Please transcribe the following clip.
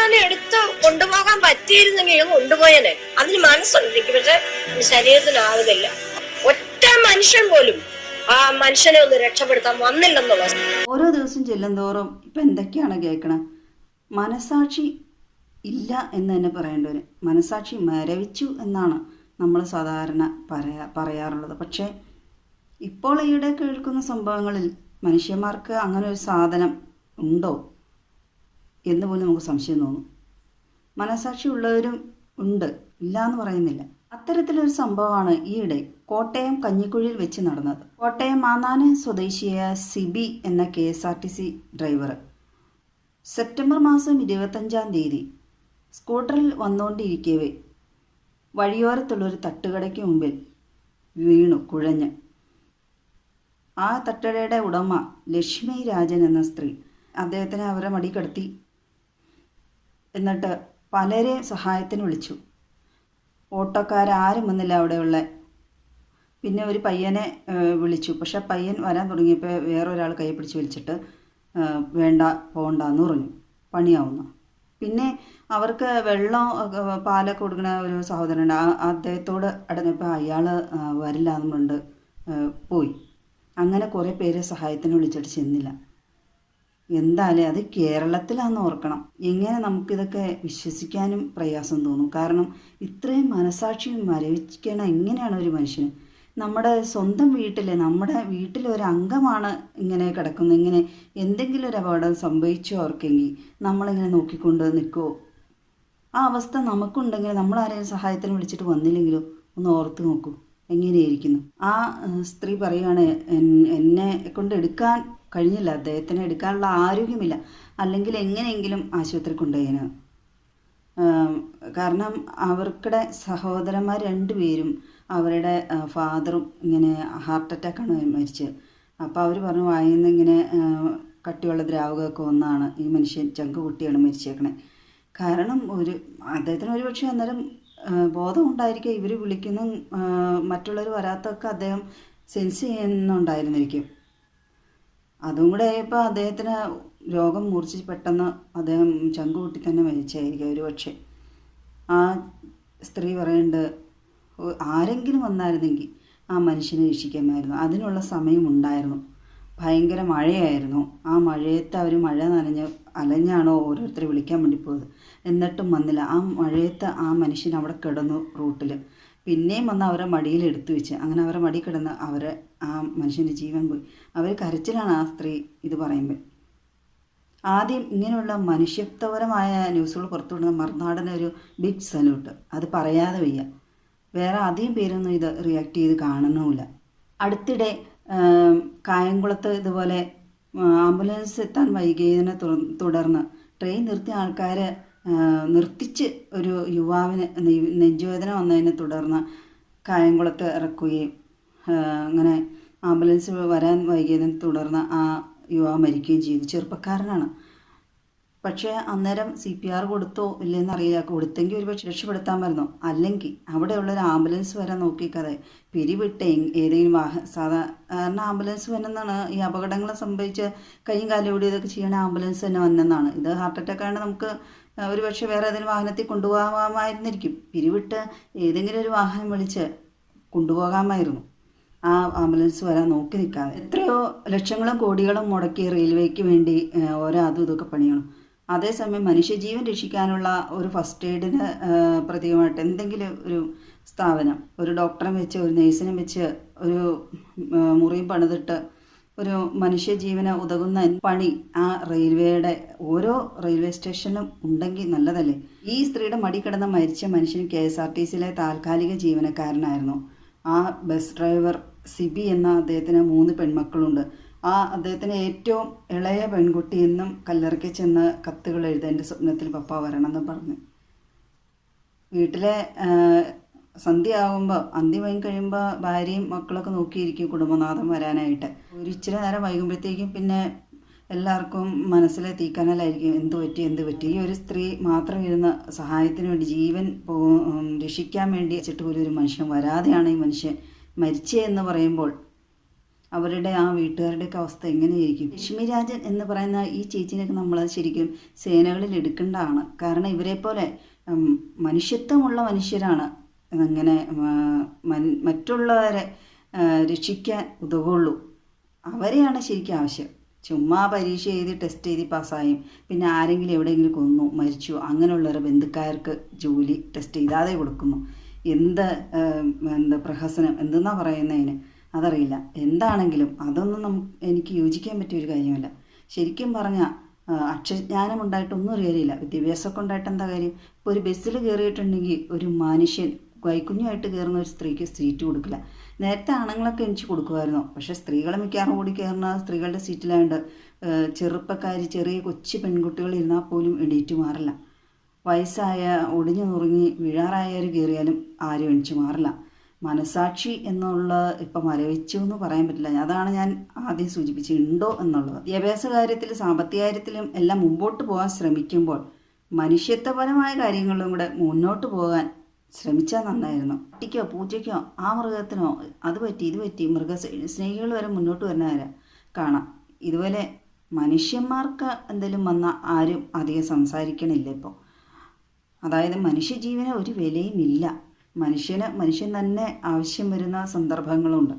എങ്ങാനും എടുത്ത് കൊണ്ടുപോകാൻ പറ്റിയിരുന്നെങ്കിൽ കൊണ്ടുപോയനെ. അതിന് മനസ്സുണ്ട് എനിക്ക് പക്ഷെ ശരീരത്തിനാകുന്നില്ല ഒറ്റ മനുഷ്യൻ പോലും ആ മനുഷ്യനെ ഒന്ന് രക്ഷപ്പെടുത്താൻ വന്നില്ലെന്നുള്ള ഓരോ ദിവസം ചെല്ലുന്തോറും ഇപ്പം എന്തൊക്കെയാണ് കേൾക്കണത് മനസാക്ഷി ഇല്ല എന്ന് തന്നെ പറയേണ്ടി മനസാക്ഷി മരവിച്ചു എന്നാണ് നമ്മൾ സാധാരണ പറയാ പറയാറുള്ളത്. പക്ഷേ ഇപ്പോൾ ഈയിടെ കേൾക്കുന്ന സംഭവങ്ങളിൽ മനുഷ്യന്മാർക്ക് അങ്ങനെ ഒരു സാധനം ഉണ്ടോ? എന്ന് പോലും നമുക്ക് സംശയം തോന്നും. മനസാക്ഷി ഉള്ളവരും ഉണ്ട്. ഇല്ല എന്ന് പറയുന്നില്ല. അത്തരത്തിലൊരു സംഭവമാണ് ഈയിടെ കോട്ടയം കഞ്ഞിക്കുഴിയിൽ വെച്ച് നടന്നത്. കോട്ടയം മാന്നാന സ്വദേശിയായ സിബി എന്ന K S R T C driver. September മാസം ഇരുപത്തഞ്ചാം തീയതി സ്കൂട്ടറിൽ വന്നുകൊണ്ടിരിക്കവേ വഴിയോരത്തുള്ളൊരു തട്ടുകടയ്ക്ക് മുമ്പിൽ വീണു കുഴഞ്ഞ്. ആ തട്ടുകടയുടെ ഉടമ ലക്ഷ്മി രാജൻ എന്ന സ്ത്രീ അദ്ദേഹത്തിനെ അവരെ മടി കിടത്തി എന്നിട്ട് പലരെ സഹായത്തിന് വിളിച്ചു. ഓട്ടോക്കാരും വന്നില്ല അവിടെയുള്ള. പിന്നെ ഒരു പയ്യനെ വിളിച്ചു. പക്ഷെ പയ്യൻ വരാൻ തുടങ്ങിയപ്പോൾ വേറൊരാൾ കൈ പിടിച്ച് വിളിച്ചിട്ട് വേണ്ട പോകണ്ട എന്ന് പറഞ്ഞു. പണിയാവുന്നു. പിന്നെ അവർക്ക് വെള്ളം പാലൊക്കെ കൊടുക്കുന്ന ഒരു സഹോദരനുണ്ട്. അദ്ദേഹത്തോട് അടഞ്ഞപ്പോൾ അയാൾ വരില്ല എന്നുകൊണ്ട് പോയി. അങ്ങനെ കുറേ പേര് സഹായത്തിന് വിളിച്ചിട്ട് ചെന്നില്ല. എന്തായാലും അത് കേരളത്തിലാന്ന് ഓർക്കണം. എങ്ങനെ നമുക്കിതൊക്കെ വിശ്വസിക്കാനും പ്രയാസം തോന്നും. കാരണം ഇത്രയും മനസാക്ഷി മരവിക്കണം എങ്ങനെയാണ് ഒരു മനുഷ്യന്? നമ്മുടെ സ്വന്തം വീട്ടിലെ നമ്മുടെ വീട്ടിലെ ഒരു അംഗമാണ് ഇങ്ങനെ കിടക്കുന്നത്. ഇങ്ങനെ എന്തെങ്കിലും ഒരു അപകടം സംഭവിച്ചു അവർക്കെങ്കിൽ നമ്മളിങ്ങനെ നോക്കിക്കൊണ്ട് നിൽക്കുമോ ആ അവസ്ഥ നമുക്കുണ്ടെങ്കിൽ നമ്മൾ ആരെയും സഹായത്തിന് വിളിച്ചിട്ട് വന്നില്ലെങ്കിലും? ഒന്ന് ഓർത്ത് നോക്കൂ. എങ്ങനെയിരിക്കുന്നു ആ സ്ത്രീ പറയുകയാണ് എന്നെ കൊണ്ട് എടുക്കാൻ കഴിഞ്ഞില്ല. അദ്ദേഹത്തിന് എടുക്കാനുള്ള ആരോഗ്യമില്ല. അല്ലെങ്കിൽ എങ്ങനെയെങ്കിലും ആശുപത്രി കൊണ്ടുപോയേന്. കാരണം അവർക്കിടെ സഹോദരന്മാർ രണ്ടുപേരും അവരുടെ ഫാദറും ഇങ്ങനെ ഹാർട്ട് അറ്റാക്കാണ് മരിച്ചത്. അപ്പോൾ അവർ പറഞ്ഞു വായിന്ന് ഇങ്ങനെ കട്ടിയുള്ള ദ്രാവകമൊക്കെ ഒന്നാണ് ഈ മനുഷ്യൻ ചങ്ക് കുട്ടിയാണ് മരിച്ചേക്കണേ. കാരണം ഒരു അദ്ദേഹത്തിന് ഒരുപക്ഷെ അന്നേരം ബോധം ഉണ്ടായിരിക്കും. ഇവർ വിളിക്കുന്ന മറ്റുള്ളവർ വരാത്തതൊക്കെ അദ്ദേഹം സെൻസ് ചെയ്യുന്നുണ്ടായിരുന്നിരിക്കും. അതും കൂടെ ആയപ്പോൾ അദ്ദേഹത്തിന് രോഗം മൂർച്ഛിച്ച് പെട്ടെന്ന് അദ്ദേഹം ചങ്കുകൂട്ടി തന്നെ മരിച്ചായിരിക്കും ഒരു പക്ഷേ ആ സ്ത്രീ പറയുന്നുണ്ട് ആരെങ്കിലും വന്നായിരുന്നെങ്കിൽ ആ മനുഷ്യനെ രക്ഷിക്കാമായിരുന്നു. അതിനുള്ള സമയമുണ്ടായിരുന്നു ഭയങ്കര മഴയായിരുന്നു. ആ മഴയത്ത് അവർ മഴ നനഞ്ഞ് അലഞ്ഞാണോ ഓരോരുത്തരെ വിളിക്കാൻ വേണ്ടി പോയത്. എന്നിട്ടും വന്നില്ല. ആ മഴയത്ത് ആ മനുഷ്യൻ അവിടെ കിടന്നു റൂട്ടിൽ പിന്നെയും വന്ന് അവരെ മടിയിൽ എടുത്തു വെച്ച്. അങ്ങനെ അവരെ മടി കിടന്ന് അവരെ ആ മനുഷ്യന്റെ ജീവൻ പോയി. അവർ കരച്ചിലാണ് ആ സ്ത്രീ ഇത് പറയുമ്പോൾ ആദ്യം ഇങ്ങനെയുള്ള മനുഷ്യത്വപരമായ ന്യൂസുകൾ പുറത്തു പുറത്തുവിടുന്ന മറുനാടന്റെ ഒരു ബിഗ് സല്യൂട്ട് അത് പറയാതെ വയ്യ. വേറെ അധികം പേരൊന്നും ഇത് റിയാക്ട് ചെയ്ത് കാണുന്നുമില്ല അടുത്തിടെ കായംകുളത്ത് ഇതുപോലെ ആംബുലൻസ് എത്താൻ വൈകിയതിനെ തുടർന്ന് ട്രെയിൻ നിർത്തിയ ആൾക്കാർ നിർത്തിച്ച് ഒരു യുവാവിന് നെഞ്ചുവേദന വന്നതിനെ തുടർന്ന് കായംകുളത്ത് ഇറക്കുകയും അങ്ങനെ ആംബുലൻസ് വരാൻ വൈകിയതിനെ തുടർന്ന് ആ യുവാവ് മരിക്കുകയും ചെയ്തു. ചെറുപ്പക്കാരനാണ്. പക്ഷേ അന്നേരം സി പി ആർ കൊടുത്തോ ഇല്ലെന്ന് അറിയില്ല. കൊടുത്തെങ്കിൽ ഒരു പക്ഷെ രക്ഷപ്പെടുത്താമായിരുന്നു അല്ലെങ്കിൽ അവിടെയുള്ള ഒരു ആംബുലൻസ് വരെ നോക്കിക്കതെ പിരിവിട്ട് ഏതെങ്കിലും വാഹ സാധാരണ ആംബുലൻസ് വന്നെന്നാണ് ഈ അപകടങ്ങളെ സംഭവിച്ച് കൈയും കാലും ഇതൊക്കെ ചെയ്യണ ആംബുലൻസ് തന്നെ വന്നെന്നാണ്. ഇത് ഹാർട്ട് അറ്റാക്ക് ആയതുകൊണ്ട് നമുക്ക് ഒരു പക്ഷേ വേറെ ഏതെങ്കിലും വാഹനത്തിൽ കൊണ്ടുപോകാമായിരുന്നിരിക്കും. പിരിവിട്ട് ഏതെങ്കിലും ഒരു വാഹനം വിളിച്ച് കൊണ്ടുപോകാമായിരുന്നു. ആ ആംബുലൻസ് വരാൻ നോക്കി നിൽക്കാതെ എത്രയോ ലക്ഷങ്ങളും കോടികളും മുടക്കി റെയിൽവേക്ക് വേണ്ടി ഓരോ അതും ഇതൊക്കെ പണിയണം. അതേസമയം മനുഷ്യജീവൻ രക്ഷിക്കാനുള്ള ഒരു ഫസ്റ്റ് എയ്ഡിന് പ്രതീകമായിട്ട് എന്തെങ്കിലും ഒരു സ്ഥാപനം ഒരു ഡോക്ടറെ വെച്ച് ഒരു നേഴ്സിനെ വെച്ച് ഒരു മുറിയും പണിതിട്ട് ഒരു മനുഷ്യജീവന് ഉതകുന്ന പണി ആ റെയിൽവേയുടെ ഓരോ റെയിൽവേ സ്റ്റേഷനിലും ഉണ്ടെങ്കിൽ നല്ലതല്ലേ? ഈ സ്ത്രീയുടെ മടി കിടന്ന മരിച്ച മനുഷ്യൻ കെ എസ് ആർ ടി സിയിലെ താൽക്കാലിക ജീവനക്കാരനായിരുന്നു. ആ ബസ് ഡ്രൈവർ സിബി എന്ന അദ്ദേഹത്തിന് മൂന്ന് പെൺമക്കളുണ്ട്. ആ അദ്ദേഹത്തിന് ഏറ്റവും ഇളയ പെൺകുട്ടി എന്നും കല്ലറയ്ക്ക് ചെന്ന് കത്തുകൾ എഴുതാൻ എന്റെ സ്വപ്നത്തിൽ പപ്പ വരണമെന്ന് പറഞ്ഞു. വീട്ടിലെ ആവുമ്പോൾ അന്തി വൈകി കഴിയുമ്പോൾ ഭാര്യയും മക്കളൊക്കെ നോക്കിയിരിക്കും കുടുംബനാഥം വരാനായിട്ട്. ഒരു ഇച്ചിരി നേരം വൈകുമ്പോഴത്തേക്കും പിന്നെ എല്ലാവർക്കും മനസ്സിലെ തീക്കാനല്ലായിരിക്കും എന്ത് പറ്റി എന്ത് പറ്റി? ഈ ഒരു സ്ത്രീ മാത്രം ഇരുന്ന സഹായത്തിന് വേണ്ടി ജീവൻ രക്ഷിക്കാൻ വേണ്ടി വെച്ചിട്ട് പോലും ഒരു മനുഷ്യൻ വരാതെയാണ് ഈ മനുഷ്യൻ മരിച്ചേ എന്ന് പറയുമ്പോൾ അവരുടെ ആ വീട്ടുകാരുടെയൊക്കെ അവസ്ഥ എങ്ങനെയായിരിക്കും? ലക്ഷ്മി രാജൻ എന്ന് പറയുന്ന ഈ ചേച്ചിനെയൊക്കെ നമ്മൾ ശരിക്കും സേനകളിൽ എടുക്കേണ്ടതാണ്. കാരണം ഇവരെ പോലെ മനുഷ്യത്വമുള്ള മനുഷ്യരാണ്. അങ്ങനെ മറ്റുള്ളവരെ രക്ഷിക്കാൻ ഉതകുള്ളൂ അവരെയാണ് ശരിക്കും ആവശ്യം. ചുമ്മാ പരീക്ഷ എഴുതി ടെസ്റ്റ് എഴുതി പാസ്സായും പിന്നെ ആരെങ്കിലും എവിടെയെങ്കിലും കൊന്നു മരിച്ചു അങ്ങനെയുള്ളവരെ ബന്ധുക്കാർക്ക് ജോലി ടെസ്റ്റ് ചെയ്താതെ കൊടുക്കുന്നു. എന്ത് എന്ത് പ്രഹസനം എന്തെന്നാ പറയുന്നതിന് അതറിയില്ല. എന്താണെങ്കിലും അതൊന്നും നമുക്ക് എനിക്ക് യോജിക്കാൻ പറ്റിയ ഒരു കാര്യമല്ല. ശരിക്കും പറഞ്ഞാൽ അക്ഷരജ്ഞാനം ഉണ്ടായിട്ടൊന്നും അറിയില്ല വിദ്യാഭ്യാസമൊക്കെ ഉണ്ടായിട്ട് എന്താ കാര്യം? ഇപ്പോൾ ഒരു ബസ്സിൽ കയറിയിട്ടുണ്ടെങ്കിൽ ഒരു മനുഷ്യൻ കൈക്കുഞ്ഞുമായിട്ട് കയറുന്ന ഒരു സ്ത്രീക്ക് സീറ്റ് കൊടുക്കില്ല. നേരത്തെ ആണുങ്ങളൊക്കെ എനിക്ക് കൊടുക്കുമായിരുന്നു. പക്ഷേ സ്ത്രീകൾ മിക്കവാറും കൂടി കയറുന്ന സ്ത്രീകളുടെ സീറ്റിലായതുകൊണ്ട് ചെറുപ്പക്കാർ ചെറിയ കൊച്ചു പെൺകുട്ടികൾ ഇരുന്നാൽ പോലും എണീറ്റ് മാറില്ല. വയസ്സായ ഒടിഞ്ഞു നുറുങ്ങി വീഴാറായവർ കയറിയാലും ആരും എണിച്ചു മാറില്ല. മനസാക്ഷി എന്നുള്ള ഇപ്പം മരവിച്ചു എന്ന് പറയാൻ പറ്റില്ല. അതാണ് ഞാൻ ആദ്യം സൂചിപ്പിച്ചത്. ഉണ്ടോ എന്നുള്ളത്. വിദ്യാഭ്യാസ കാര്യത്തിൽ സാമ്പത്തിക കാര്യത്തിലും എല്ലാം മുമ്പോട്ട് പോകാൻ ശ്രമിക്കുമ്പോൾ മനുഷ്യത്വപരമായ കാര്യങ്ങളിലും കൂടെ മുന്നോട്ട് പോകാൻ ശ്രമിച്ചാൽ നന്നായിരുന്നു. പട്ടിക്കോ പൂച്ചയ്ക്കോ ആ മൃഗത്തിനോ അത് പറ്റി ഇത് പറ്റി മൃഗ സ്നേഹികൾ വരെ മുന്നോട്ട് വരുന്നവരെ കാണാം. ഇതുപോലെ മനുഷ്യന്മാർക്ക് എന്തെങ്കിലും വന്ന ആരും അധികം സംസാരിക്കണില്ല ഇപ്പോൾ അതായത് മനുഷ്യജീവന് ഒരു വിലയും ഇല്ല മനുഷ്യന് മനുഷ്യൻ തന്നെ ആവശ്യം വരുന്ന സന്ദർഭങ്ങളുണ്ട്.